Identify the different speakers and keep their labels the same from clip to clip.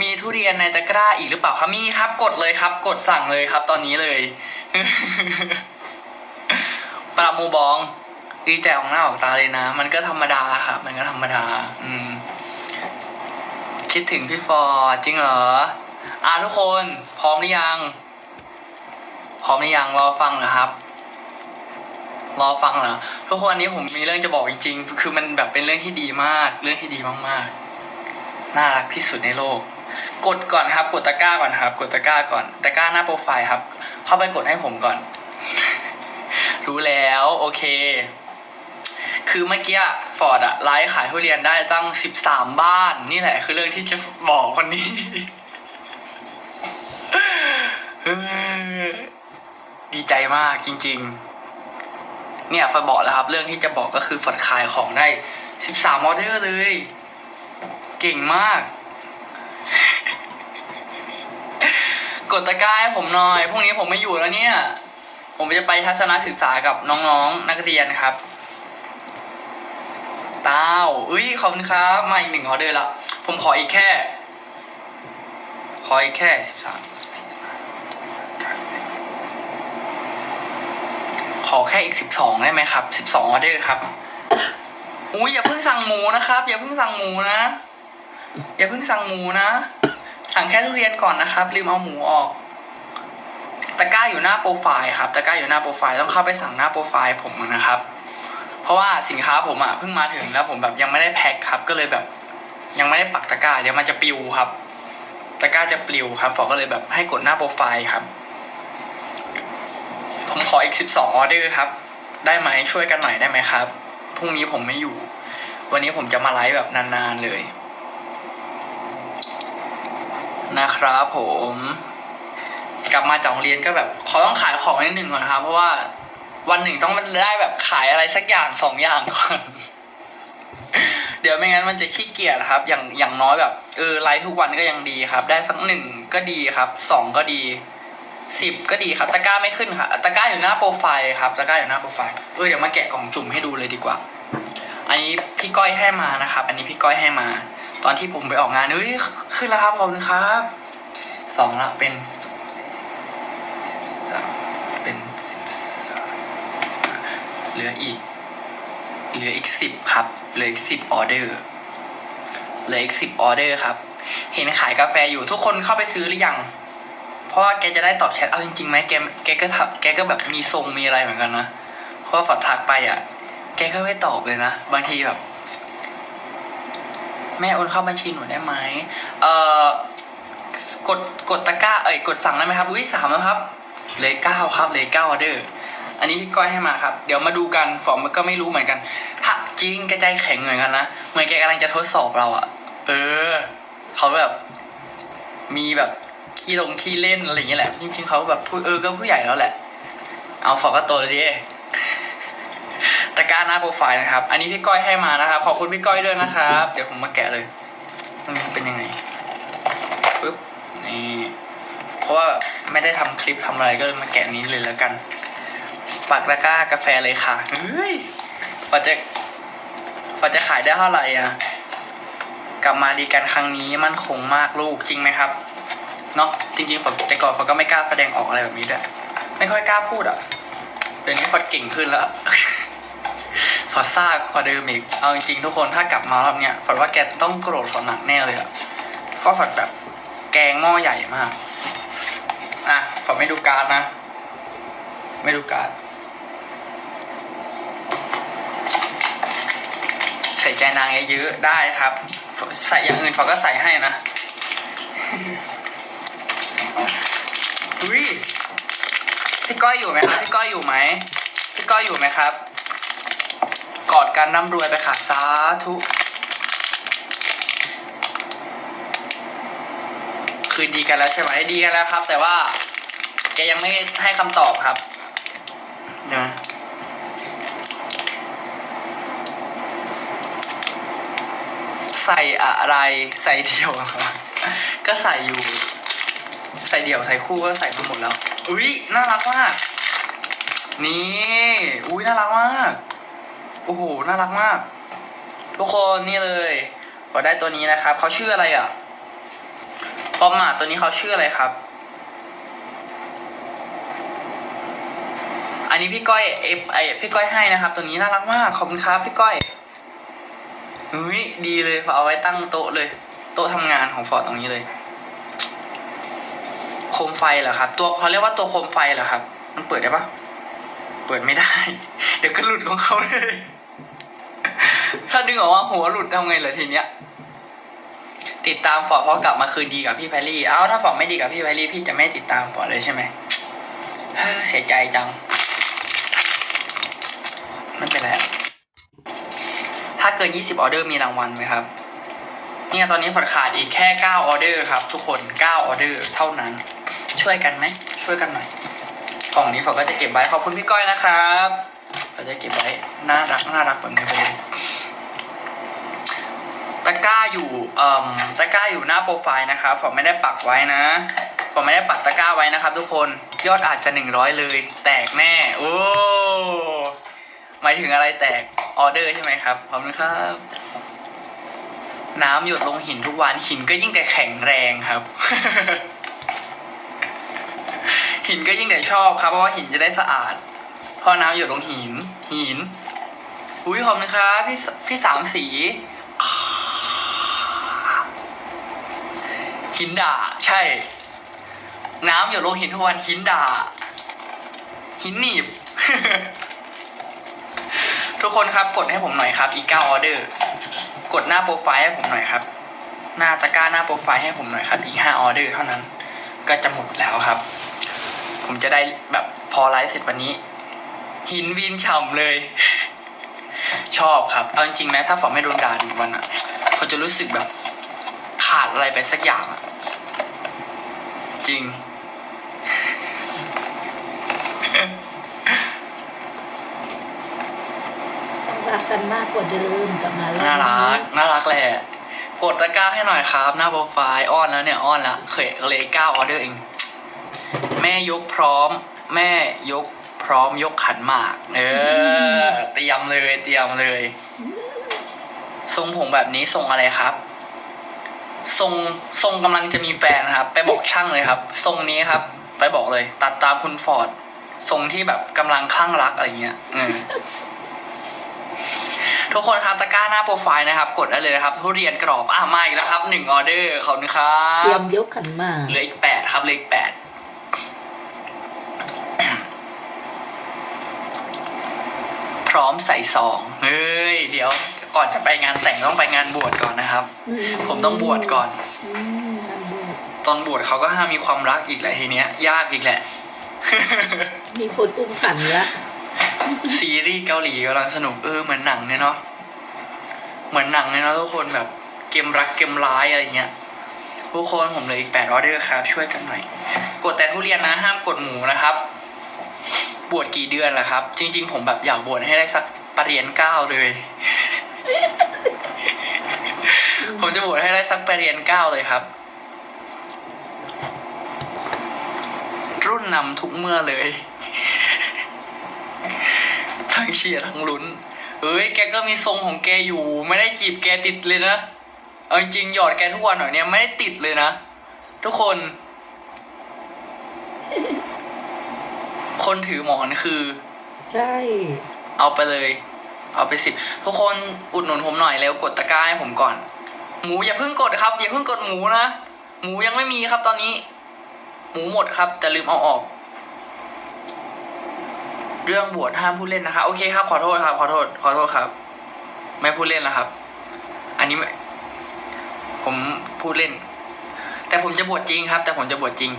Speaker 1: มีทุเรียนในตะกร้าอีกหรือเปล่าครับมีครับกดเลยครับ กดสั่งเลยครับ ตอนนี้เลยปลาโมบองดีใจของหน้าออกตาเลยนะ มันก็ธรรมดาครับ มันก็ธรรมดา อืม คิดถึงพี่ฟอร์จริงเหรออะทุกคนพร้อมหรือยัง พร้อมหรือยังรอฟังเหรอครับ รอฟังเหรอทุกคนอันนี้ผมมีเรื่องจะบอกจริงๆ คือมันแบบเป็นเรื่องที่ดีมาก เรื่องที่ดีมากๆ น่ารักที่สุดในโลก กดก่อนครับ กดตะกร้าก่อนครับ กดตะกร้าก่อนตะกร้าหน้าโปรไฟล์ครับ เข้าไปกดให้ผมก่อน รู้แล้วโอเค คือเมื่อกี้ฟอร์ดอะไลฟ์ขายทุเรียนได้ตั้งสิบสามบ้าน นี่แหละ คือเรื่องที่จะบอกวันนี้ดีใจมากจริง ๆ เนี่ยฟอร์ดบอกแล้วครับ เรื่องที่จะบอกก็คือฟอร์ดขายของได้สิบสามออเดอร์เลย เก่งมาก กดตะกร้าให้ผมหน่อย พรุ่งนี้ผมไม่อยู่แล้วเนี่ย ผมจะไปทัศนศึกษากับน้องๆ นักเรียนครับต้าวอุ้ยขอบคุณครับ มาอีกหนึ่งออเดอร์ละ ผมขออีกแค่ ขออีกแค่สิบสามขอแค่อีกสิบสองได้ไหมครับสิบสองออเดอร์ครับ อุ้ยอย่าเพิ่งสั่งหมูนะครับ อย่าเพิ่งสั่งหมูนะ อย่าเพิ่งสั่งหมูนะ สั่งแค่ทุเรียนก่อนนะครับ ลืมเอาหมูออกตะกร้าอยู่หน้าโปรไฟล์ครับตะกร้าอยู่หน้าโปรไฟล์ต้องเข้าไปสั่งหน้าโปรไฟล์ผมนะครับ เพราะว่าสินค้าผมอะเพิ่งมาถึงแล้วผมแบบยังไม่ได้แพ็คครับ ก็เลยแบบ ยังไม่ได้ปักตะกร้าเดี๋ยวมันจะปลิวครับตะกร้าจะปลิวครับฟอก็เลยแบบให้กดหน้าโปรไฟล์ครับ ผมขออีกสิบสองออเดอร์ครับ ได้ไหมช่วยกันหน่อยได้ไหมครับพรุ่งนี้ผมไม่อยู่ วันนี้ผมจะมาไลฟ์แบบนานๆเลย นะครับผมกลับมาจากโรงเรียนก็แบบเขาต้องขายของนิดหนึ่งก่อนนะครับ เพราะว่าวันหนึ่งต้องได้แบบขายอะไรสักอย่างสองอย่างก่อนเดี๋ยวไม่งั้นมันจะขี้เกียจครับ อย่างอย่างน้อยแบบเออไลฟ์ทุกวันก็ยังดีครับ ได้สักหนึ่งก็ดีครับสองก็ดีสิบก็ดีครับตะกร้าไม่ขึ้นค่ะตะกร้าอยู่หน้าโปรไฟล์ครับตะกร้าอยู่หน้าโปรไฟล์เออเดี๋ยวมาแกะกล่องจุ่มให้ดูเลยดีกว่า อันนี้พี่ก้อยให้มานะครับ อันนี้พี่ก้อยให้มา ตอนที่ผมไปออกงานเฮ้ยขึ้นแล้วครับขอบคุณครับสองละเป็นสามเป็นสิบสามเหลืออีก เหลืออีกสิบครับเหลืออีกสิบออเดอร์เหลืออีกสิบออเดอร์ครับ เห็นขายกาแฟอยู่ทุกคนเข้าไปซื้อหรือยัง เพราะว่าแกจะได้ตอบแชทเอาจริงๆไหมแกแกก็ทักแกก็แบบมีทรงมีอะไรเหมือนกันนะเพราะว่าฝัดทักไปอะ แกก็ไม่ตอบเลยนะ บางทีแบบ แม่โอนเข้าบัญชีหนูได้ไหมเอ่อกดกดตะกร้าเอ้ยกดสั่งได้ไหมครับอุ้ยสามแล้วครับเลยเก้าครับเลยเก้าออเดอร์อันนี้พี่ก้อยให้มาครับ เดี๋ยวมาดูกันฟอร์มมันก็ไม่รู้เหมือนกัน ถ้าจริงแกใจแข็งเหมือนกันนะเหมือนแกกำลังจะทดสอบเราอะเออเขาแบบ มีแบบขี้ลงขี้เล่นอะไรอย่างเงี้ยแหละ จริงๆเขาแบบผู้เออก็ผู้ใหญ่แล้วแหละ เอาฟอร์ก็โตแล้วดิ ตะกร้าหน้าโปรไฟล์นะครับ อันนี้พี่ก้อยให้มานะครับ ขอบคุณพี่ก้อยด้วยนะครับ เดี๋ยวผมมาแกะเลย มันเป็นยังไงปึ๊บนี่เพราะว่าไม่ได้ทำคลิปทำอะไรก็เลยมาแกะนี้เลยแล้วกัน ปักตะกร้ากาแฟเลยค่ะเฮ้ยฟอจะฟอจะขายได้เท่าไหร่อะ กลับมาดีกันครั้งนี้มั่นคงมากลูกจริงไหมครับเนาะจริงๆฟอแต่ก่อนฟอก็ไม่กล้าแสดงออกอะไรแบบนี้ด้วยไม่ค่อยกล้าพูดอะเดี๋ยวนี้ฟอเก่งขึ้นแล้ว ฟอดซ่ากว่าเดิมอีก เอาจริงๆทุกคนถ้ากลับมารอบเนี้ยฟอดว่าแกต้องโกรธฟอดหนักแน่เลยอะเพราะฟอดแบบแกงหม้อใหญ่มาก อะฟอดไม่ดูการ์ดนะ ไม่ดูการ์ดใส่ใจนางเยอะๆได้ครับ ใส่อย่างอื่นฟอดก็ใส่ให้นะอุ้ยพี่ก้อยอยู่ไหมครับพี่ก้อยอยู่ไหมพี่ก้อยอยู่ไหมครับ กอดกันร่ำรวยไปค่ะสาธุ คืนดีกันแล้วใช่ไหมดีกันแล้วครับ แต่ว่าแกยังไม่ให้คำตอบครับเดี๋ยวนะใส่อะไรใส่เดี่ยวเหรอก็ใส่อยู่ ใส่เดี่ยวใส่คู่ก็ใส่มาหมดแล้ว อุ้ยน่ารักมาก นี่ อุ้ยน่ารักมาก โอ้โห น่ารักมาก ทุกคนนี่เลยขอได้ตัวนี้นะครับ เขาชื่ออะไรอะอร์มมาตัวนี้เขาชื่ออะไรครับ อันนี้พี่ก้อยเอฟไอพี่ก้อยให้นะครับ ตัวนี้น่ารักมาก ขอบคุณครับพี่ก้อยเฮ้ยดีเลยฝอเอาไว้ตั้งโต๊ะเลย โต๊ะทำงานของฟอร์ดตรงนี้เลย โคมไฟเหรอครับ ตัวเขาเรียกว่าตัวโคมไฟเหรอครับ มันเปิดได้ปะเปิดไม่ได้ เดี๋ยวก็หลุดของเขาเลย ถ้าดึงออกมาหัวหลุดทำไงเหรอทีเนี้ย ติดตามฟอร์ดเพราะกลับมาคืนดีกับพี่แพรรี่ เอ้าถ้าฟอร์ดไม่ดีกับพี่แพรรี่พี่จะไม่ติดตามฟอร์ดเลยใช่ไหมเสียใจจังไม่เป็นไรถ้าเกิน 20 ออเดอร์มีรางวัลไหมครับเนี่ยตอนนี้ฟอร์ดขาดอีกแค่ 9 ออเดอร์ครับ ทุกคน 9 ออเดอร์เท่านั้น ช่วยกันไหม ช่วยกันหน่อย กล่องนี้ฟอร์ดก็จะเก็บไว้ ขอบคุณพี่ก้อยนะครับฟอร์ดจะเก็บไว้ น่ารัก น่ารักแบบนี้ไปเลย ตะกร้าอยู่เอ่มตะกร้าอยู่หน้าโปรไฟล์นะครับผมไม่ได้ปักไว้นะผมไม่ได้ปักตะกร้าไว้นะครับ ทุกคนยอดอาจจะหนึ่งร้อยเลย แตกแน่โอ้หมายถึงอะไรแตกออเดอร์ใช่ไหมครับขอบคุณครับ น้ำหยดลงหินทุกวันหินก็ยิ่งแต่แข็งแรงครับ หินก็ยิ่งแต่ชอบครับ เพราะว่าหินจะได้สะอาดพราะน้ำหยดลงหินหินอุ้ยขอบคุณครับพี่พี่สามสี หินด่า ใช่ น้ำหยดลงหินทุกวันหินด่า หินหนีบ ทุกคนครับกดให้ผมหน่อยครับ อีกเก้าออเดอร์ กดหน้าโปรไฟล์ให้ผมหน่อยครับ หน้าตะกร้าหน้าโปรไฟล์ให้ผมหน่อยครับ อีกห้าออเดอร์เท่านั้น ก็จะหมดแล้วครับ ผมจะได้แบบพอไลฟ์เสร็จวันนี้ หินวินฉ่ำเลย ชอบครับเอาจริงๆนะถ้าฝอไม่โดนด่าอีวันอะเขาจะรู้สึกแบบขาดอะไรไปสักอย่าง จริง
Speaker 2: ต้องรักกันมากกว่าเดิมกลับมาแล้ว
Speaker 1: น่ารัก น่ารักแหละ กดตะกร้าให้หน่อยครับ หน้าโปรไฟล์อ้อนแล้วเนี่ยอ้อนละเคยเลยเก้าออเดอร์เอง แม่ยกพร้อม แม่ยกพร้อมยกขันหมาก เออ เตรียมเลย เตรียมเลย ทรงผมแบบนี้ทรงอะไรครับ ทรงทรงกำลังจะมีแฟนครับ ไปบอกช่างเลยครับ ทรงนี้ครับ ไปบอกเลย ตัดตามคุณฟอร์ดทรงที่แบบกำลังคลั่งรักอะไรเงี้ยอืมทุกคนครับตะกร้าหน้าโปรไฟล์นะครับ กดได้เลยนะครับทุเรียนกรอบอะมาอีกแล้วครับหนึ่งออเดอร์ขอบคุณครั
Speaker 2: เตรีย
Speaker 1: บ
Speaker 2: มยกขันหมาก
Speaker 1: เหลืออีกแปดครับเหลืออีกแปดพร้อมใส่ซองเฮ้ยเดี๋ยว ก่อนจะไปงานแต่งต้องไปงานบวชก่อนนะครับ ผมต้องบวชก่อน
Speaker 2: อืมงานบวช
Speaker 1: ตอนบวชเขาก็ห้ามมีความรักอีกแหละทีเนี้ย ยากอีกแหละ
Speaker 2: มีคนอุ้มขันละ
Speaker 1: ซีรีส์เกาหลีกำลังสนุกเออเหมือนหนังเนี่ยเนาะเหมือนหนังเนี่ยเนาะทุกคนแบบเกมรักเกมร้ายอะไรเงี้ยทุกคนผมเหลยอีกแปดออเดอร์ครับ ช่วยกันหน่อย กดแต่ทุเรียนนะห้ามกดหมูนะครับ บวชกี่เดือนล่ะครับ จริง ๆ ผมแบบอยากบวชให้ได้สักปรริญญาเก้าเลย ผมจะบวชให้ได้สักปรริญญาเก้าเลยครับ รุ่นนำทุกเมื่อเลย ทั้งเชียร์ทั้งลุ้น เอ้ย แกก็มีทรงของแกอยู่ ไม่ได้จีบแกติดเลยนะ เอาจริงๆหยอดแกทุกวันหน่อยเนี่ยไม่ได้ติดเลยนะ ทุกคน คนถือหมอนคือ
Speaker 2: ใช่
Speaker 1: เอาไปเลย เอาไปสิบทุกคนอุดหนุนผมหน่อยแล้วกดตะกร้าให้ผมก่อน หมูอย่าเพิ่งกดครับ อย่าเพิ่งกดหมูนะ หมูยังไม่มีครับตอนนี้ หมูหมดครับ แต่ลืมเอาออก เรื่องบวชห้ามพูดเล่นนะคะโอเคครับ ขอโทษครับ ขอโทษ ขอโทษครับ ไม่พูดเล่นแล้วครับ อันนี้ไม่ผมพูดเล่น แต่ผมจะบวชจริงครับ แต่ผมจะบวชจริง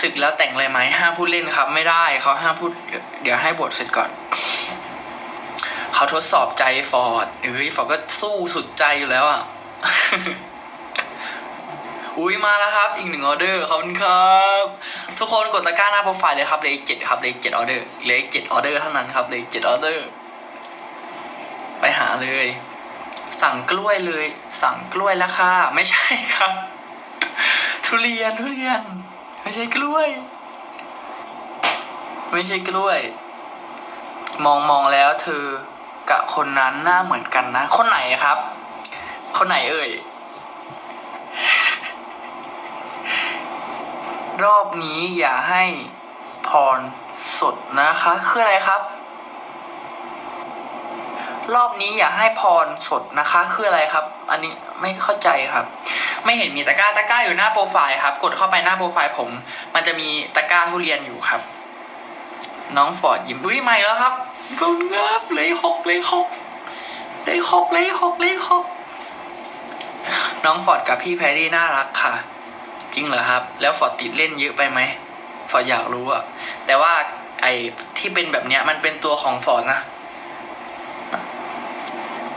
Speaker 1: ศึกแล้วแต่งเลยไหมห้ามพูดเล่นครับ ไม่ได้เขาห้ามพูด เดี๋ยวเดี๋ยวให้บวชเสร็จก่อน เขาทดสอบใจฟอร์ดเอ้ยฟอร์ดก็สู้สุดใจอยู่แล้วอะ อุ้ยมาแล้วครับ อีกหนึ่งออเดอร์ขอบคุณครับ ทุกคนกดตะกร้าหน้าโปรไฟล์เลยครับเลยเจ็ดครับเลยเจ็ดออเดอร์เลยเจ็ดออเดอร์เท่านั้นครับเลยเจ็ดออเดอร์ ไปหาเลย สั่งกล้วยเลย สั่งกล้วยแล้วค่ะ ไม่ใช่ครับ ทุเรียนทุเรียน ไม่ใช่กล้วย ไม่ใช่กล้วยมองมองแล้วเธอ กับคนนั้นหน้าเหมือนกันนะ คนไหนครับ คนไหนเอ่ย รอบนี้อย่าให้พรสดนะคะ คืออะไรครับ รอบนี้อย่าให้พรสดนะคะ คืออะไรครับ อันนี้ไม่เข้าใจครับ ไม่เห็นมีตะกร้าตะกร้าอยู่หน้าโปรไฟล์ครับ กดเข้าไปหน้าโปรไฟล์ผม มันจะมีตะกร้าทุเรียนอยู่ครับ น้องฟอร์ดยิ้มอุ้ยใหม่แล้วครับ ก็งับเลยหกเลยหกเลยหกเลยหกเลยหกน้องฟอร์ดกับพี่แพรรี่น่ารักค่ะ จริงเหรอครับ แล้วฟอร์ดติดเล่นเยอะไปไหมฟอร์ดอยากรู้อะแต่ว่าไอ้ที่เป็นแบบเนี้ยมันเป็นตัวของฟอร์ดนะ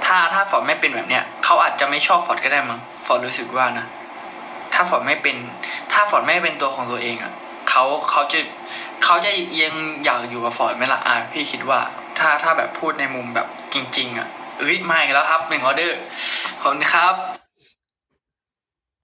Speaker 1: ถ้าถ้าฟอร์ดไม่เป็นแบบเนี้ยเขาอาจจะไม่ชอบฟอร์ดก็ได้มั้งฟอร์ดรู้สึกว่านะ ถ้าฟอร์ดไม่เป็น ถ้าฟอร์ดไม่เป็นตัวของตัวเองอะเขาเขาจะ เขาจะยังอยากอยู่กับฟอร์ดไหมล่ะอะพี่คิดว่า ถ้าถ้าแบบพูดในมุมแบบจริง ๆอะเอ้ยมาอีกแล้วครับหนึ่งออเดอร์ขอบคุณครับ